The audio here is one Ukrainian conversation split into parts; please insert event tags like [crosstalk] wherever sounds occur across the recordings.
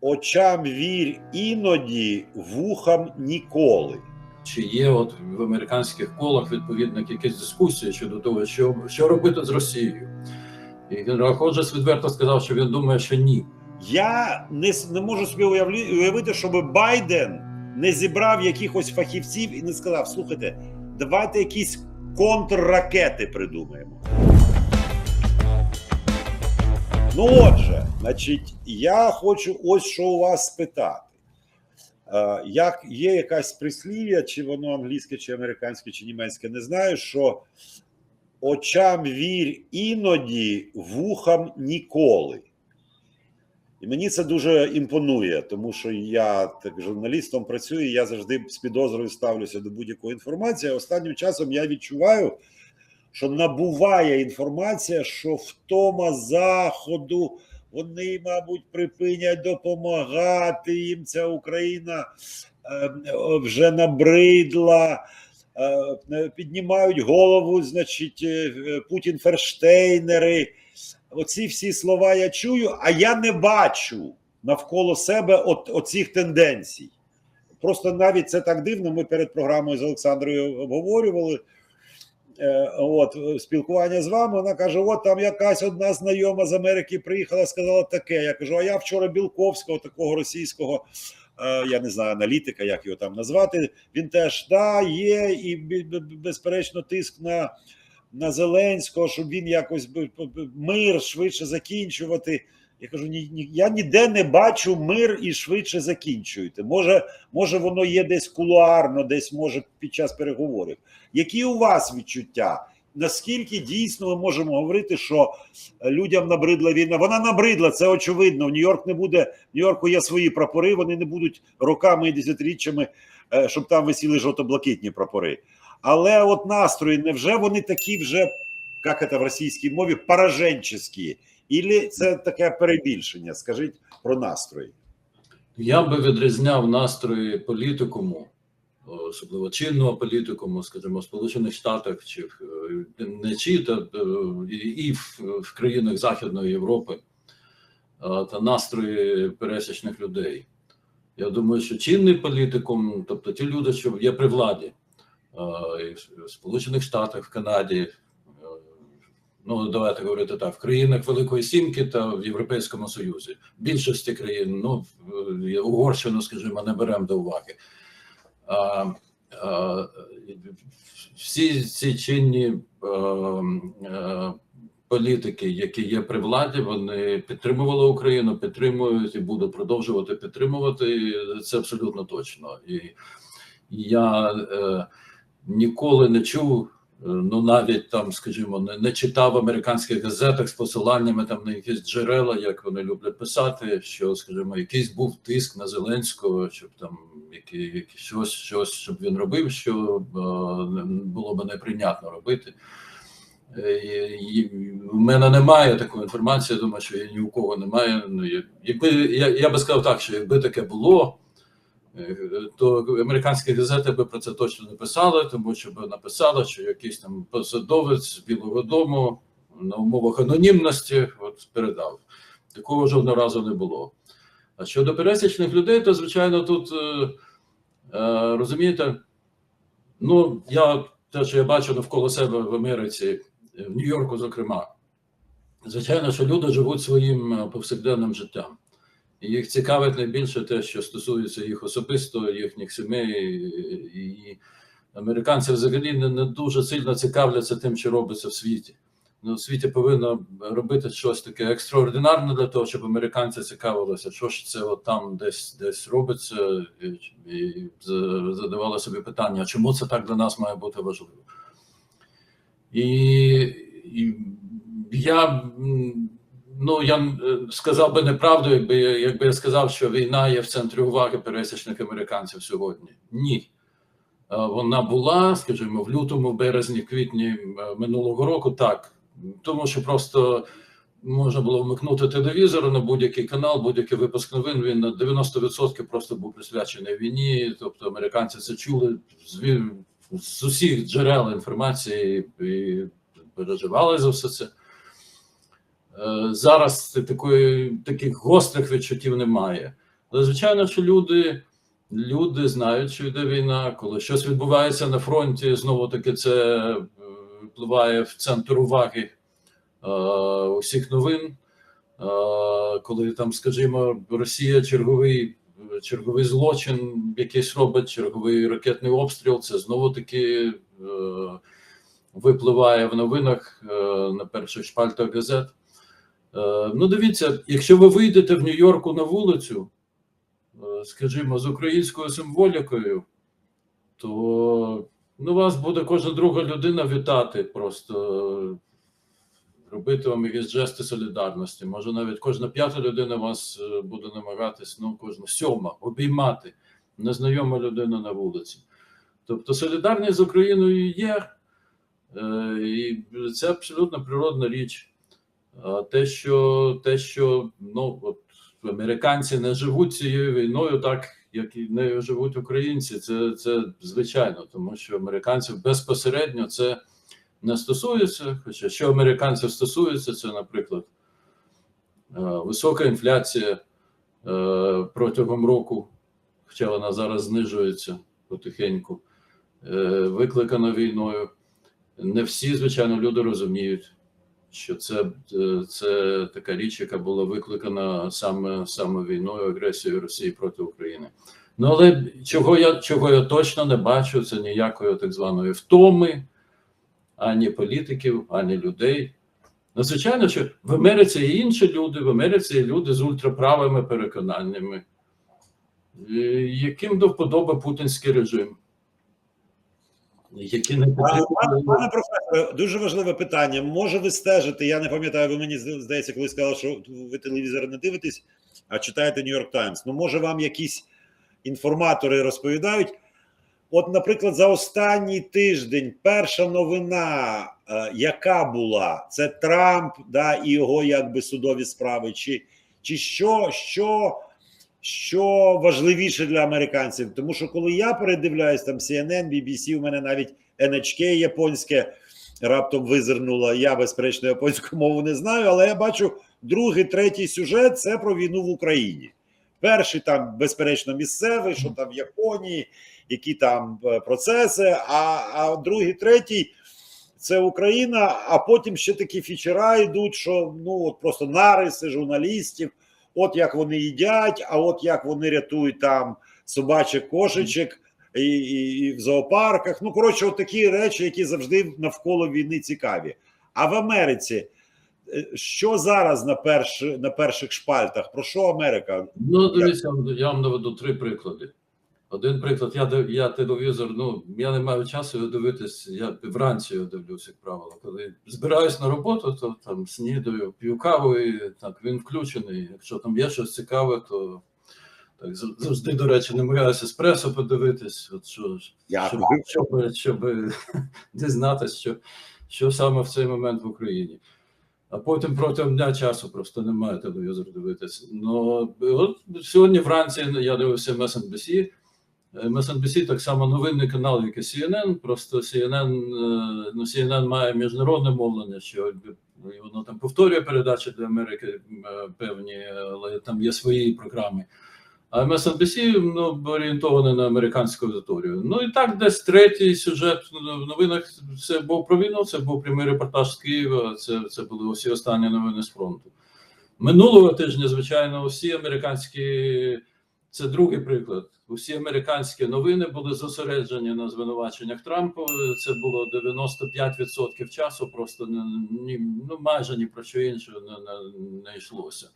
очам вір іноді, вухам ніколи. Чи є от в американських колах відповідно якісь дискусії щодо того, що, що робити з Росією? І генерал Ходжес відверто сказав, що він думає, що ні. Я не, не можу собі уявити, щоб Байден не зібрав якихось фахівців і не сказав: слухайте, давайте якісь контрракети придумаємо. Ну, отже, значить, я хочу ось що у вас спитати. Е, як є якась прислів'я, чи воно англійське, чи американське, чи німецьке, не знаю, що очам вір іноді, вухам ніколи. І мені це дуже імпонує, тому що я так журналістом працюю, я завжди з підозрою ставлюся до будь-якої інформації. Останнім часом я відчуваю, що набуває інформація, що втома заходу вони, мабуть, припинять допомагати їм. Ця Україна е, вже набридла. е, Піднімають голову, значить, е, Путін Ферштейнери оці всі слова я чую, а я не бачу навколо себе от, оцих тенденцій. Просто навіть це так дивно. Ми перед програмою з Олександрою обговорювали. Е, от спілкування з вами. Вона каже: От там якась одна знайома з Америки приїхала, сказала таке. Я кажу: а я вчора Білковського, такого російського, е, я не знаю, аналітика, як його там назвати. Він теж да, є, і безперечно, тиск на на Зеленського, щоб він якось мир швидше закінчувати. Я кажу: ні, ні, я ніде не бачу мир і швидше закінчуєте. Може, може, воно є десь кулуарно, десь може під час переговорів. Які у вас відчуття? Наскільки дійсно ми можемо говорити, що людям набридла війна? Вона набридла, це очевидно. В Нью-Йорк не буде. В Нью-Йорку є свої прапори, вони не будуть роками і десятиріччями, е, щоб там висіли жовто-блакитні прапори. Але от настрої, невже вони такі вже, як це в російській мові, пораженческі? Ілі це таке перебільшення? Скажіть про настрої. Я би відрізняв настрої політикуму, особливо чинного політикуму, скажімо, в Сполучених Штатах чи е, не чи та е, і- в, в країнах Західної Європи, та настрої пересічних людей. Я думаю, що чинний політикум, тобто ті люди, що є при владі, і в Сполучених Штатах, в Канаді, ну давайте говорити так, в країнах Великої Сімки та в Європейському Союзі. Більшості країн, ну Угорщину, скажімо, не беремо до уваги. А, а, всі ці чинні е, політики, які є при владі, вони підтримували Україну, підтримують і будуть продовжувати підтримувати. Це абсолютно точно. І я е, ніколи не чув. Е, Ну, навіть там, скажімо, не, не читав американських газетах з посиланнями там на якісь джерела, як вони люблять писати, що, скажімо, якийсь був тиск на Зеленського, щоб там які, які щось, щось, щоб він робив, що е, було б неприйнятно робити. Е, і в мене немає такої інформації. Я думаю, що ні у кого немає. Ну, якби я, я би сказав так, що якби таке було, е, то американські газети би про це точно не писали, тому що би написали, що якийсь там посадовець з Білого Дому на умовах анонімності от передав. Такого жодного разу не було. А щодо пересічних людей, то звичайно тут е, е, розумієте, ну я те, що я бачу навколо себе в Америці, в Нью-Йорку, зокрема, звичайно, що люди живуть своїм е, повсякденним життям. Їх цікавить найбільше те, що стосується їх особисто, їхніх сімей, і, американці взагалі не, не дуже сильно цікавляться тим, що робиться в світі. Ну, в світі повинно робити щось таке екстраординарне для того, щоб американці цікавилися, що ж це от там десь десь робиться, і, і задавали собі питання, чому це так для нас має бути важливо. І, і я ну я е, сказав би неправду, якби якби я сказав, що війна є в центрі уваги пересічних американців сьогодні. Ні. Е, Вона була, скажімо, в лютому, березні, квітні е, минулого року, так. Тому що просто можна було вмикнути телевізор на будь-який канал, будь-який випуск новин. Він на 90% просто був присвячений війні. Тобто американці це чули з усіх джерел інформації і переживали за все це. Е, Зараз такої, таких гострих відчуттів немає. Але звичайно, що люди, люди знають, що йде війна, коли щось відбувається на фронті, знову таки це е, впливає в центр уваги е, усіх новин. Е, коли там, скажімо, Росія черговий, черговий злочин якийсь робить, черговий ракетний обстріл, це знову таки е, випливає в новинах е, на перших шпальтах газет. Е, ну, дивіться, якщо ви вийдете в Нью-Йорку на вулицю, е, скажімо, з українською символікою, то ну, вас буде кожна друга людина вітати, просто робити вам якісь жести солідарності. Може, навіть кожна п'ята людина вас е, буде намагатись, ну, кожна сьома, обіймати незнайома людина на вулиці. Тобто солідарність з Україною є, е, і це абсолютно природна річ. Те, що те, що ну от американці не живуть цією війною, так як і нею живуть українці, це, це звичайно, тому що американців безпосередньо це не стосується. Хоча що американців стосується, це, наприклад, е, висока інфляція е, протягом року, хоча вона зараз знижується потихеньку, е, викликана війною. Не всі, звичайно, люди розуміють що це, е, це така річ, яка була викликана саме саме війною, агресією Росії проти України. Ну але чого я чого я точно не бачу, це ніякої так званої втоми, ані політиків, ані людей. Ну, звичайно, що в Америці є інші люди, в Америці є люди з ультраправими переконаннями, е, яким до вподоби путінський режим. Які не потрібні. пане професоре, дуже важливе питання. Може ви стежите? Я не пам'ятаю, ви мені здається, коли сказали, що ви телевізор не дивитесь, а читаєте Нью-Йорк Таймс. Ну, може, вам якісь інформатори розповідають. От, наприклад, за останній тиждень перша новина, е, яка була, це Трамп, да, і його якби судові справи, чи, чи що, що, що важливіше для американців? Тому що коли я передивляюсь там CNN, BBC, у мене навіть NHK японське раптом визирнуло. Я безперечно японську мову не знаю, але я бачу другий, третій сюжет це про війну в Україні. Перший там, безперечно, місцевий, що там в Японії, які там е, процеси. А, а другий, третій це Україна. А потім ще такі фічера йдуть, що ну от просто нариси журналістів. От як вони їдять, а от як вони рятують там собачих кошечок і, і, і в зоопарках. Ну коротше, от такі речі, які завжди навколо війни цікаві. А в Америці е, що зараз на перш, на перших шпальтах? Про що Америка? Ну, дивіться, я вам наведу три приклади. Один приклад, я я телевізор, ну я не маю часу його дивитись. Я вранці його дивлюсь, як правило. Коли збираюсь на роботу, то там снідаю, п'ю каву, і так він включений. Якщо там є щось цікаве, то так завжди, до речі, намагаюся еспресо подивитись. От що, щоб, щоб, [laughs] щоб дізнатися, що, що саме в цей момент в Україні. А потім протягом дня часу просто немає телевізор дивитися. Ну от сьогодні вранці я дивився MSNBC. Е, MSNBC так само новинний канал, як і CNN. Просто CNN, е, ну, CNN має міжнародне мовлення, що воно там повторює передачі для Америки е, певні, але там є свої програми. А MSNBC ну, орієнтований на американську аудиторію. Ну і так, десь третій сюжет в новинах це був про війну, це був прямий репортаж з Києва. Це, це були усі останні новини з фронту. Минулого тижня, звичайно, усі американські, це другий приклад. Усі американські новини були зосереджені на звинуваченнях Трампа. Це було 95% часу, просто ні, ну, майже ні про що інше не, не, не йшлося.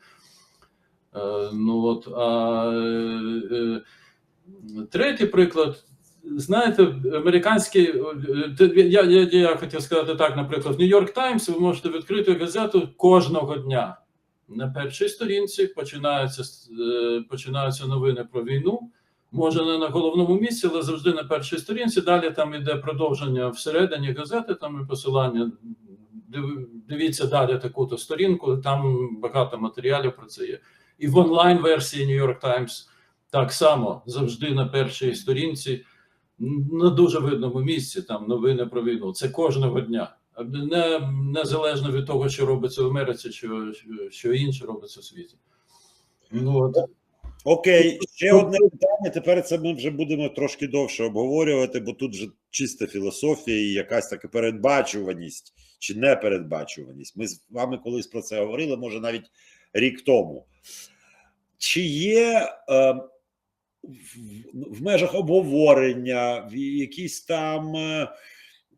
Е, ну от а е, е, третій приклад. Знаєте, американські е, я, я, я хотів сказати так, наприклад, в Нью-Йорк Таймс ви можете відкрити газету кожного дня. На першій сторінці починаються, е, починаються новини про війну. Може, не на головному місці, але завжди на першій сторінці. Далі там іде продовження всередині газети, там і посилання. Дивіться далі таку-то сторінку, там багато матеріалів про це є. І в онлайн-версії New York Times так само завжди на першій сторінці, на дуже видному місці, там новини про війну. Це кожного дня. Не, незалежно від того, що робиться в Америці, що, що інше робиться у світі. Ну, от. Окей, ще одне питання. Тепер це ми вже будемо трошки довше обговорювати, бо тут вже чиста філософія і якась така передбачуваність чи непередбачуваність. Ми з вами колись про це говорили, може навіть рік тому. Чи є е, в, в межах обговорення, в якісь там, е,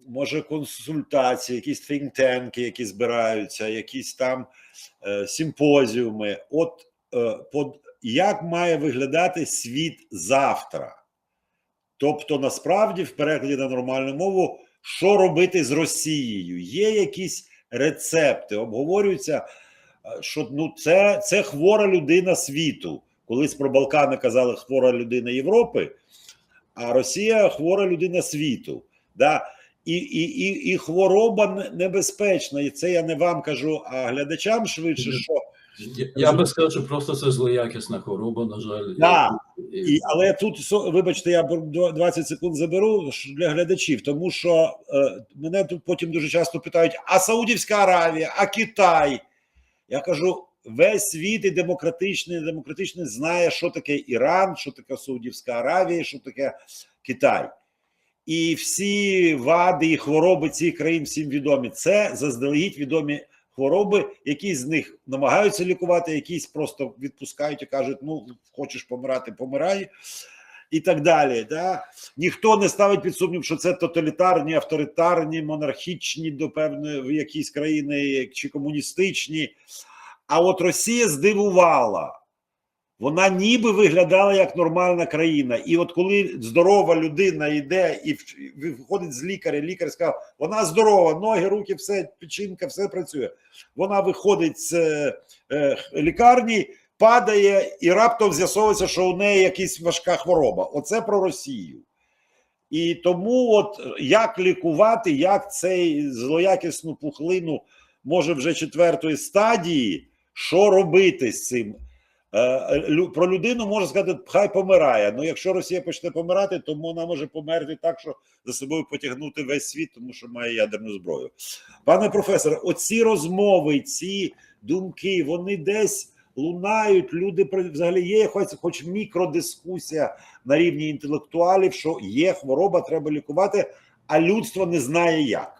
може, консультації, якісь think-танки, які збираються, якісь там е, симпозіуми? От е, под, як має виглядати світ завтра? Тобто, насправді, в перекладі на нормальну мову, що робити з Росією? Є якісь рецепти, обговорюються, е, що ну, це, це хвора людина світу. Колись про Балкани казали хвора людина Європи, а Росія хвора людина світу. Да? І, і, і, і хвороба небезпечна. І це я не вам кажу, а глядачам швидше, що Я, я би сказав, що просто це злоякісна хвороба, на жаль. Да. І- але тут со- вибачте, я б- дв- 20 секунд заберу для глядачів, тому що е, мене тут потім дуже часто питають: а Саудівська Аравія, а Китай? Я кажу: весь світ і демократичний, і демократичний знає, що таке Іран, що таке Саудівська Аравія, що таке Китай. І всі вади і хвороби цих країн всім відомі. Це заздалегідь відомі хвороби, які з них намагаються лікувати, якісь просто відпускають і кажуть: ну, хочеш помирати, помирай. І так далі. Да? Ніхто не ставить під сумнів, що це тоталітарні, авторитарні, монархічні до певної якісь країни чи комуністичні. А от Росія здивувала. Вона ніби виглядала як нормальна країна. І от коли здорова людина йде і виходить з лікаря, лікар сказав, вона здорова, ноги, руки, все, печінка, все працює. Вона виходить з е, лікарні, падає, і раптом з'ясовується, що у неї якась важка хвороба. Оце про Росію. І тому, от як лікувати, як цей злоякісну пухлину може вже четвертої стадії, що робити з цим? Е, Про людину можна сказати, хай помирає. Ну якщо Росія почне помирати, то вона може померти так, що за собою потягнути весь світ, тому що має ядерну зброю. Пане професоре, оці розмови, ці думки, вони десь лунають. Люди взагалі є хоч, хоч мікродискусія на рівні інтелектуалів, що є хвороба, треба лікувати, а людство не знає як.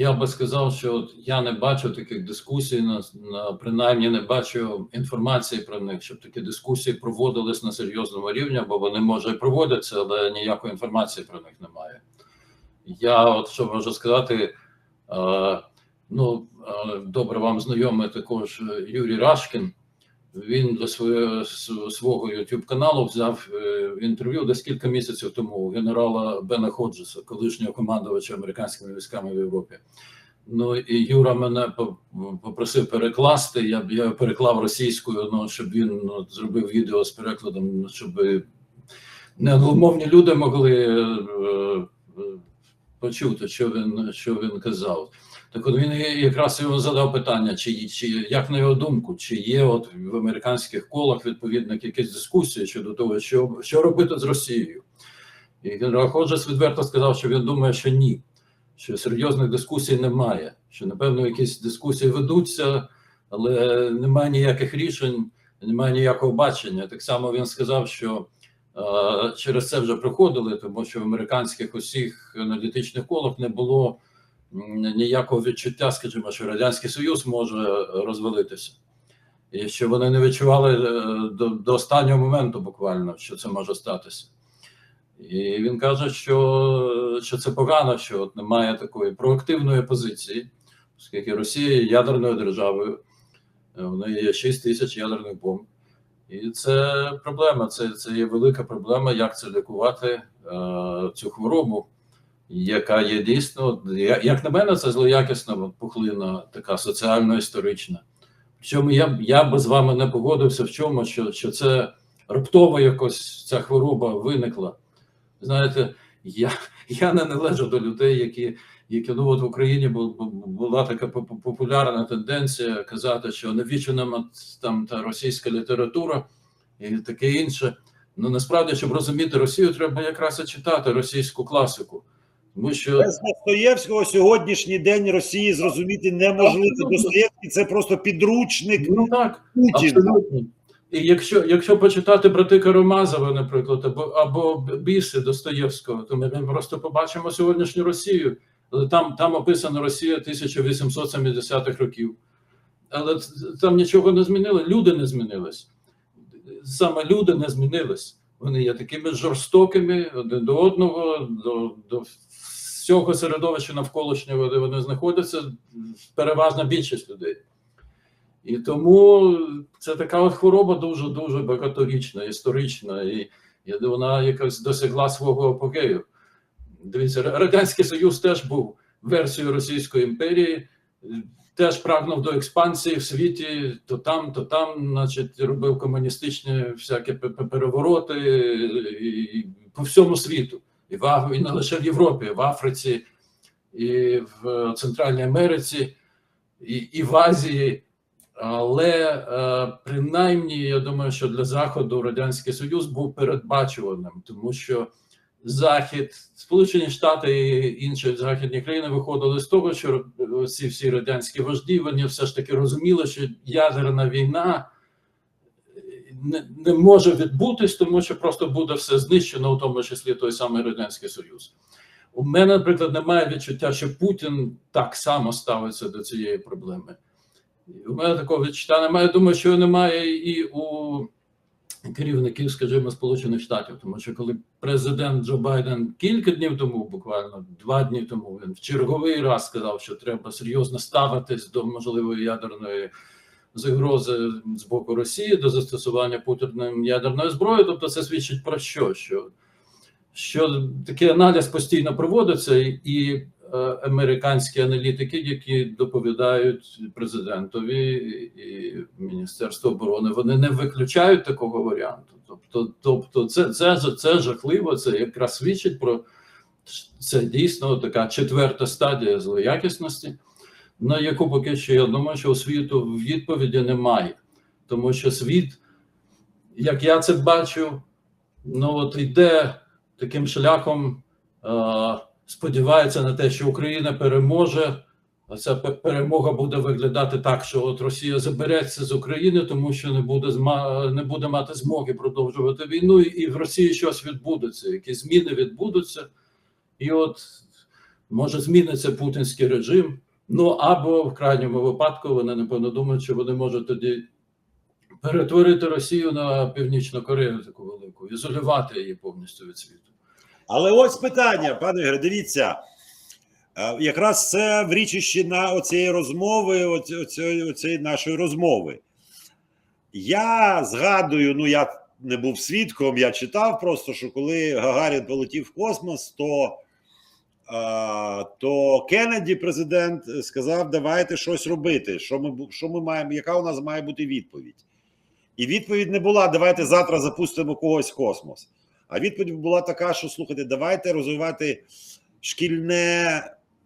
Я би сказав, що я не бачу таких дискусій, на, на принаймні не бачу інформації про них, щоб такі дискусії проводились на серйозному рівні, бо вони може і проводяться, але ніякої інформації про них немає. Я от що можу сказати, е, ну е, добре вам знайомий також Юрій Рашкін. Він для своєго с- свого youtube каналу взяв е, інтерв'ю десь кілька місяців тому у генерала Бена Ходжеса, колишнього командувача американськими військами в Європі. Ну і Юра мене попросив перекласти. Я б я переклав російською, ну щоб він ну, зробив відео з перекладом, щоб неангломовні люди могли е, е, почути, що він що він казав. Так от він якраз йому задав питання, чи, чи як на його думку, чи є от в американських колах відповідних якісь дискусії щодо того, що, що робити з Росією. І генерал Ходжес відверто сказав, що він думає, що ні, що серйозних дискусій немає, що напевно якісь дискусії ведуться, але немає ніяких рішень, немає ніякого бачення. Так само він сказав, що через це вже проходили, тому що в американських усіх аналітичних колах не було ніякого відчуття, скажімо, що радянський союз може розвалитися, і що вони не відчували е, до, до останнього моменту, буквально, що це може статися. І він каже, що, що це погано, що от немає такої проактивної позиції, оскільки Росія є ядерною державою, е, в неї є 6 тисяч ядерних бомб. І це проблема, це, це є велика проблема, як це лікувати е, цю хворобу, яка є дійсно, як на мене, це злоякісна пухлина, така соціально-історична. Причому я, я би з вами не погодився в чому, що, що це раптово якось ця хвороба виникла. Знаєте, я, я не належу до людей, які, які ну от в Україні бу- бу- була така популярна тенденція казати, що навіщо нам там та російська література і таке інше. Ну насправді, щоб розуміти Росію, треба якраз і читати російську класику. Тому що Без Достоєвського сьогоднішній день Росії зрозуміти неможливо. Достоєвський це просто підручник ну так, абсолютно. І якщо, якщо почитати брати Карамазова, наприклад, або, або Біси Достоєвського, то ми просто побачимо сьогоднішню Росію. Але там, там описана Росія 1870-х років. Але там нічого не змінило, люди не змінились. Саме люди не змінились. Вони є такими жорстокими один до одного, до, до всього середовища навколишнього, де вони знаходяться, переважна більшість людей. І тому це така от хвороба дуже дуже багаторічна, історична, і, вона якось досягла свого апогею. Дивіться, Радянський Союз теж був версією Російської імперії, теж прагнув до експансії в світі, то там, то там, значить, робив комуністичні всякі пе- пе- перевороти і по всьому світу, і в і не лише в Європі, в Африці, і в Центральній Америці, і, і в Азії. Але е, принаймні, я думаю, що для Заходу Радянський Союз був передбачуваним, тому що Захід, Сполучені Штати і інші західні країни виходили з того, що ці всі радянські вожді вони все ж таки розуміли, що ядерна війна не, може відбутись, тому що просто буде все знищено, у тому числі той самий Радянський Союз. У мене, наприклад, немає відчуття, що Путін так само ставиться до цієї проблеми. У мене такого відчуття немає. Думаю, що немає і у керівників, скажімо, Сполучених Штатів, тому що коли президент Джо Байден кілька днів тому, буквально два дні тому, він в черговий раз сказав, що треба серйозно ставитись до можливої ядерної загрози з боку Росії, до застосування Путіним ядерної зброї. Тобто, це свідчить про що? Що, що такий аналіз постійно проводиться, і, е, американські аналітики, які доповідають президентові і Міністерству оборони, вони не виключають такого варіанту. Тобто, тобто, це, це, це жахливо, це якраз свідчить про це дійсно така четверта стадія злоякісності, на яку поки що я думаю, що у світу відповіді немає, тому що світ, як я це бачу, ну от йде таким шляхом. Е, сподівається на те, що Україна переможе. А ця перемога буде виглядати так, що от Росія забереться з України, тому що не буде не буде мати змоги продовжувати війну, і в Росії щось відбудеться, якісь зміни відбудуться, і от може зміниться путінський режим. Ну або в крайньому випадку вони напевно думають, що вони можуть тоді перетворити Росію на Північну Корею таку велику, ізолювати її повністю від світу. Але ось питання, пане Ігоре, дивіться. е, Якраз це в річищі на оцієї розмови, оці- оці- нашої розмови. Я згадую, ну я не був свідком, я читав просто, що коли Гагарін полетів в космос, то, то Кеннеді, президент, сказав: давайте щось робити. Що ми, що ми маємо, яка у нас має бути відповідь? І відповідь не була: давайте завтра запустимо когось в космос. А відповідь була така, що слухайте, давайте розвивати шкільне,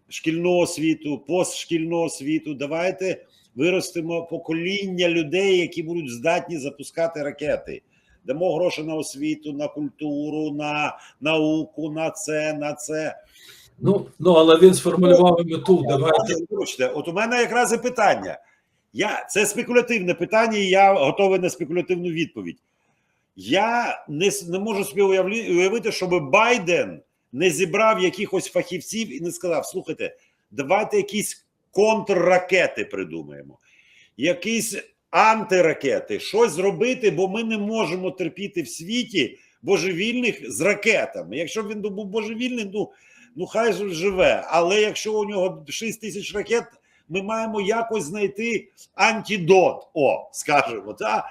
шкільну освіту, постшкільну освіту. Давайте виростимо покоління людей, які будуть здатні запускати ракети. Дамо гроші на освіту, на культуру, на науку, на це, на це. Ну, ну але він сформулював мету. Давайте от у мене якраз і питання. Я, це спекулятивне питання, і я готовий на спекулятивну відповідь. Я не, не можу собі уявити, щоб Байден не зібрав якихось фахівців і не сказав: слухайте, давайте якісь контрракети придумаємо, якісь антиракети, щось зробити, бо ми не можемо терпіти в світі божевільних з ракетами. Якщо б він був божевільний, ну, ну хай живе. Але якщо у нього 6 тисяч ракет, ми маємо якось знайти антидот, о, скажемо, та,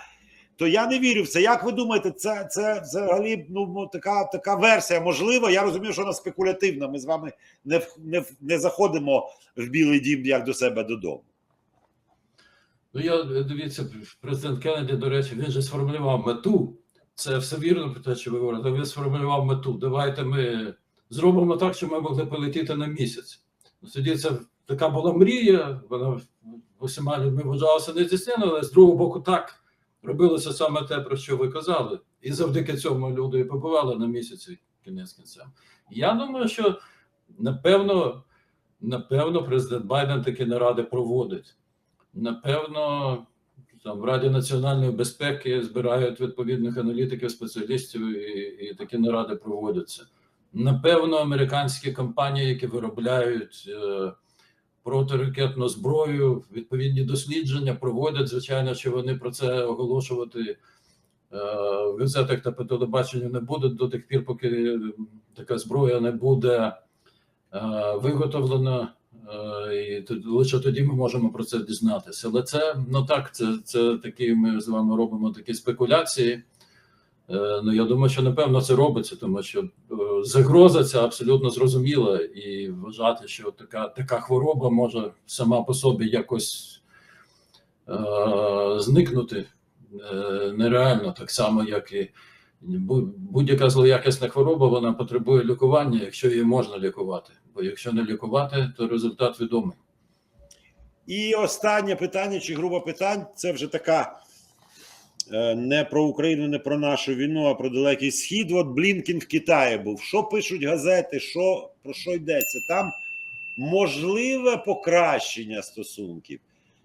то я не вірю в це. Як ви думаєте, це, це взагалі ну, ну, така, така версія можлива? Я розумію, що вона спекулятивна. Ми з вами не, не, не заходимо в Білий дім як до себе додому. Ну, я дивіться, президент Кеннеді, до речі, він же сформулював мету. Це все вірно про те, що ви говорите. Він сформулював мету. Давайте ми зробимо так, щоб ми могли полетіти на місяць. Ну, Тоді це така була мрія, вона усіма людьми вважалася нездійсненною, але з другого боку, так робилося саме те, про що ви казали. І завдяки цьому люди і побували на місяці кінець кінцем. Я думаю, що напевно, напевно, президент Байден такі наради проводить. Напевно, там в Раді національної безпеки збирають відповідних аналітиків, спеціалістів, і, і такі наради проводяться. Напевно, американські компанії, які виробляють е, протиракетну зброю, відповідні дослідження проводять. Звичайно, що вони про це оголошувати е, в газетах та по телебаченню не будуть до тих пір, поки така зброя не буде е, виготовлена. Е, І лише тоді ми можемо про це дізнатися. Але це ну так, це, це такі. Ми з вами робимо такі спекуляції. Е, Ну я думаю, що напевно це робиться, тому що е, загроза ця абсолютно зрозуміла, і вважати, що така, така хвороба може сама по собі якось е, зникнути е, нереально, так само, як і будь-яка злоякісна хвороба, вона потребує лікування, якщо її можна лікувати. Бо якщо не лікувати, то результат відомий. І останнє питання, чи група питань, це вже така не про Україну, не про нашу війну, а про далекий схід. От Блінкін в Китаї був. Що пишуть газети? Що про що йдеться? Там можливе покращення стосунків.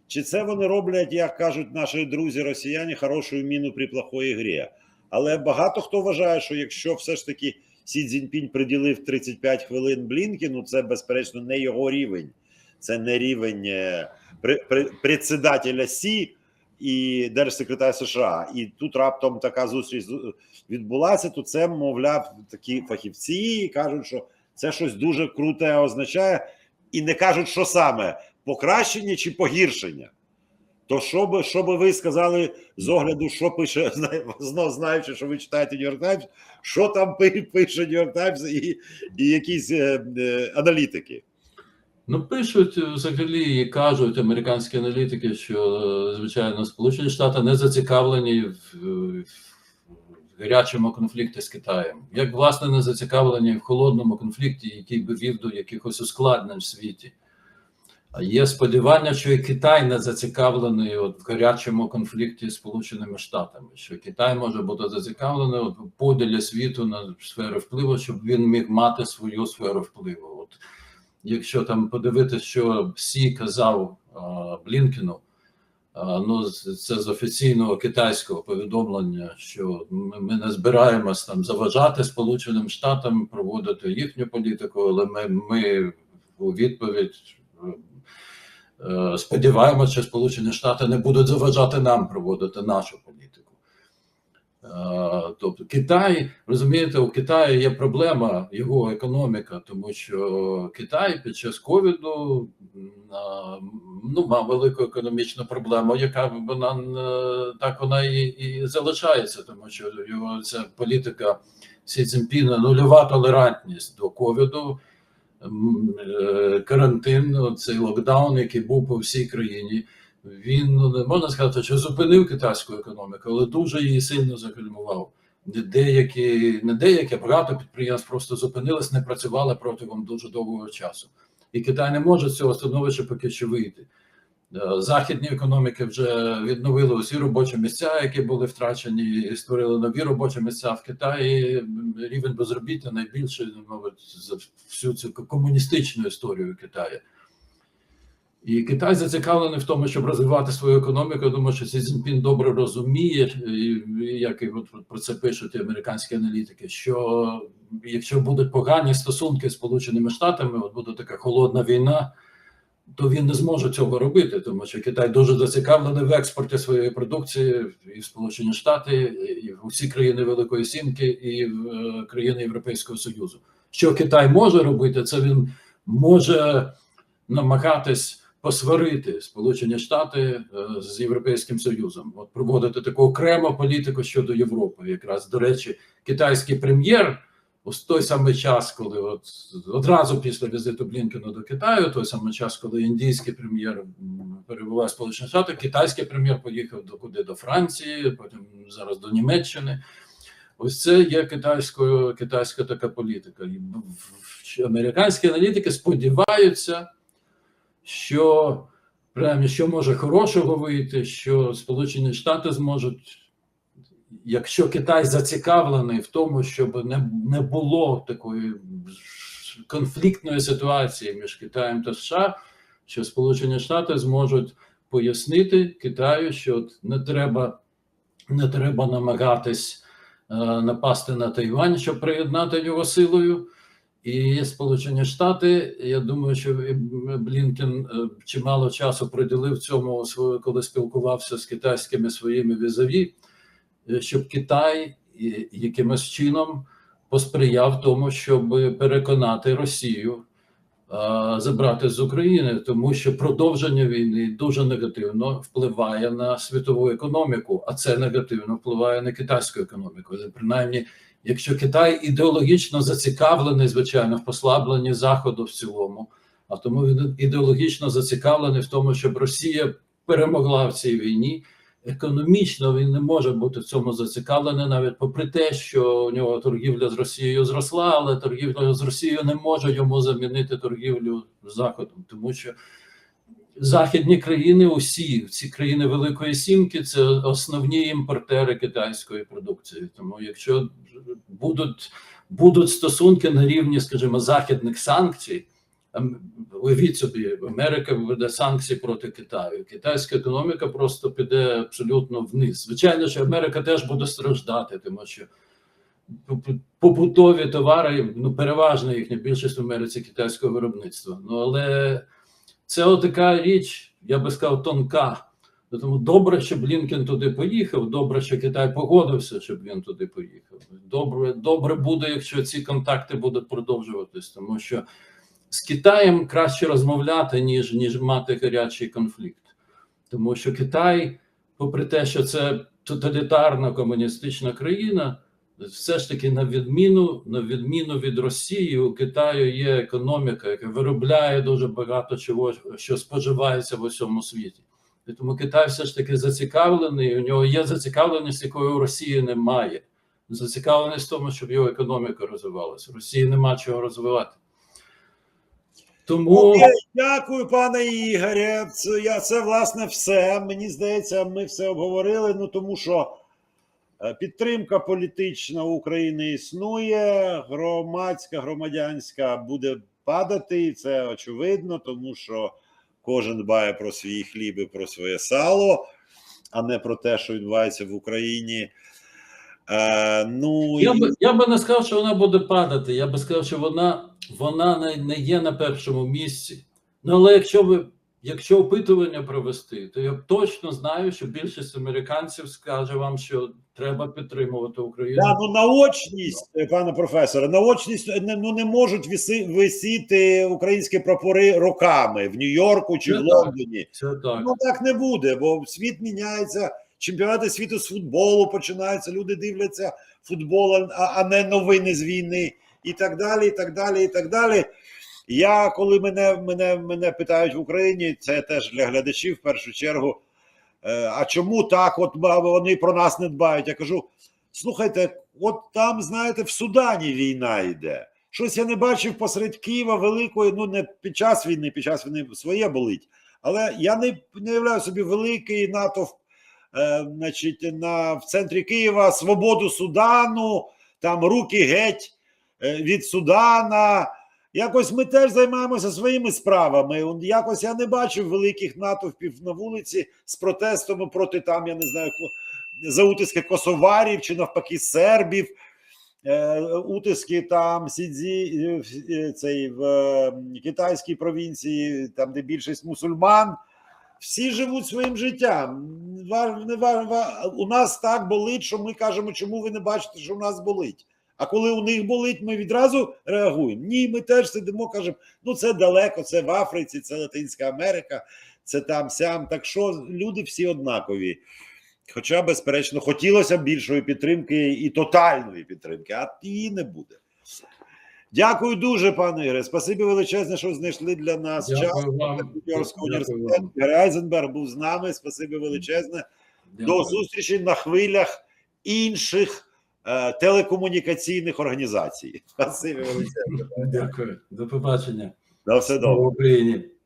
Чи це вони роблять, як кажуть наші друзі росіяни, хорошу міну при плохої грі? Але багато хто вважає, що якщо все ж таки Сі Цзіньпінь приділив 35 хвилин Блінкіну, це безперечно не його рівень. Це не рівень е, председателя Сі і держсекретаря США. І тут раптом така зустріч відбулася. То це, мовляв, такі фахівці кажуть, що це щось дуже круте означає, і не кажуть, що саме покращення чи погіршення. То що би, що би ви сказали з огляду, що пише, [laughs] знов знаючи, що ви читаєте Нью-Йорк Таймс, що там пише Нью-Йорк Таймс і, і якісь е, е, аналітики? Ну, пишуть е, взагалі і кажуть американські аналітики, що е, звичайно Сполучені Штати не зацікавлені в, в гарячому конфлікті з Китаєм, як власне не зацікавлені в холодному конфлікті, який би вів до якихось ускладнень в світі. А є сподівання, що і Китай не зацікавлений от в гарячому конфлікті з Сполученими Штатами, що Китай може бути зацікавлений от в поділі світу на сфери впливу, щоб він міг мати свою сферу впливу. От якщо там подивитися, що Сі казав а, ну це з офіційного китайського повідомлення, що ми, ми не збираємось там заважати Сполученим Штатам проводити їхню політику, але ми, ми у відповідь. е, е, Сподіваємося, що Сполучені Штати не будуть заважати нам проводити нашу політику. Е, Тобто Китай, розумієте, у Китаї є проблема його економіка, тому що Китай під час ковіду ну, мав велику економічну проблему, яка вона е, так вона і, і залишається, тому що його ця політика Сі Цзіньпіна нульова толерантність до ковіду. е, Карантин, цей локдаун, який був по всій країні, він ну, не можна сказати, що зупинив китайську економіку, але дуже її сильно загальмував. Деякі, не деякі, багато підприємств просто зупинились, не працювали протягом дуже довгого часу. І Китай не може з цього становища поки що вийти. Е, Західні економіки вже відновили усі робочі місця, які були втрачені, і створили нові робочі місця в Китаї. Рівень безробіття найбільший, мабуть, за всю цю комуністичну історію Китаю. І Китай зацікавлений в тому, щоб розвивати свою економіку. Я думаю, що Сі Цзіньпін добре розуміє, як і от про це пишуть американські аналітики. Що якщо будуть погані стосунки з Сполученими Штатами, от буде така холодна війна, то він не зможе цього робити, тому що Китай дуже зацікавлений в експорті своєї продукції і в Сполучені Штати, і в усі країни Великої Сімки, і в е, країни Європейського Союзу. Що Китай може робити, це він може намагатись посварити Сполучені Штати е, з Європейським Союзом, от проводити таку окрему політику щодо Європи. Якраз до речі, китайський прем'єр у той самий час, коли от одразу після візиту Блінкена до Китаю, той самий час, коли індійський прем'єр перебуває в Сполучених Штатах, китайський прем'єр поїхав до куди до Франції, потім зараз до Німеччини. Ось це є китайською китайська така політика. І американські аналітики сподіваються, що принаймні, що може хорошого вийти, що Сполучені Штати зможуть, якщо Китай зацікавлений в тому, щоб не, не було такої конфліктної ситуації між Китаєм та США, що Сполучені Штати зможуть пояснити Китаю, що не треба, не треба намагатись е, напасти на Тайвань, щоб приєднати його силою. І Сполучені Штати, я думаю, що Блінкен е, чимало часу приділив цьому, коли спілкувався з китайськими своїми візаві, е, щоб Китай якимось чином посприяв тому, щоб переконати Росію забрати з України, тому що продовження війни дуже негативно впливає на світову економіку, а це негативно впливає на китайську економіку. Принаймні, якщо Китай ідеологічно зацікавлений, звичайно, в послабленні Заходу в цілому, а тому він ідеологічно зацікавлений в тому, щоб Росія перемогла в цій війні. Економічно він не може бути в цьому зацікавлений, навіть попри те, що у нього торгівля з Росією зросла, але торгівля з Росією не може йому замінити торгівлю з Заходом, тому що західні країни, усі ці країни Великої Сімки, це основні імпортери китайської продукції. Тому, якщо будуть, будуть стосунки на рівні, скажімо, західних санкцій. Ам- Уявіть собі, Америка введе санкції проти Китаю. Китайська економіка просто піде абсолютно вниз. Звичайно, що Америка теж буде страждати, тому що поб- побутові товари, ну переважно їхня більшість в Америці китайського виробництва. Ну але це така річ, я би сказав, тонка. Тому добре, що Блінкен туди поїхав. Добре, що Китай погодився, щоб він туди поїхав. Добре, добре буде, якщо ці контакти будуть продовжуватись, тому що з Китаєм краще розмовляти, ніж, ніж мати гарячий конфлікт. Тому що Китай, попри те, що це тоталітарна комуністична країна, все ж таки, на відміну, на відміну від Росії, у Китаю є економіка, яка виробляє дуже багато чого, що споживається в усьому світі. І тому Китай все ж таки зацікавлений, у нього є зацікавленість, якої у Росії немає. Зацікавленість в тому, щоб його економіка розвивалася. Росії нема чого розвивати. Тому Окей, дякую, пане Ігоре. Це, я, це власне все. Мені здається, ми все обговорили. Ну тому що підтримка політична України існує, громадська, громадянська буде падати, і це очевидно, тому що кожен дбає про свій хліб і про своє сало, а не про те, що відбувається в Україні. Е, ну, Я і- би, я би не сказав, що вона буде падати. Я би сказав, що вона, вона не, не є на першому місці. Ну, але якщо ви якщо опитування провести, то я точно знаю, що більшість американців скаже вам, що треба підтримувати Україну. Да, ну наочність, пане професоре, наочність не, ну, не можуть виси, висіти українські прапори роками в Нью-Йорку чи Ну, в так. Лондоні. Це так. Ну так не буде, бо світ міняється, чемпіонати світу з футболу починаються, люди дивляться футбол, а, а не новини з війни, і так далі, і так далі, і так далі. Я, коли мене, мене, мене питають в Україні, це теж для глядачів в першу чергу. е, А чому так? От вони про нас не дбають. Я кажу: слухайте, от там, знаєте, в Судані війна йде. Щось я не бачив посеред Києва великої, ну не під час війни, під час війни своє болить. Але я не, не уявляю собі великий натовп, е, значить, на, в центрі Києва свободу Судану, там руки геть е, від Судана. Якось ми теж займаємося своїми справами. Якось я не бачив великих натовпів на вулиці з протестами проти там, я не знаю, за утиски косоварів чи навпаки сербів. Е, утиски там Сідзі, е, е, цей в китайській провінції, там де більшість мусульман. Всі живуть своїм життям. У нас так болить, що ми кажемо, чому ви не бачите, що у нас болить. А коли у них болить, ми відразу реагуємо. Ні, ми теж сидимо, кажемо, ну це далеко, це в Африці, це Латинська Америка, це там сям. Так що люди всі однакові. Хоча, безперечно, хотілося б більшої підтримки і тотальної підтримки, а її не буде. Дякую дуже, пане Ігоре. Спасибі величезне, що знайшли для нас час. Дякую вам. Нью-Йоркського Дякую університету. вам. Був з нами. Спасибі величезне. До зустрічі на хвилях інших телекомунікаційних організацій. Спасибі величезне. Дякую. До побачення. На все добре. Україні.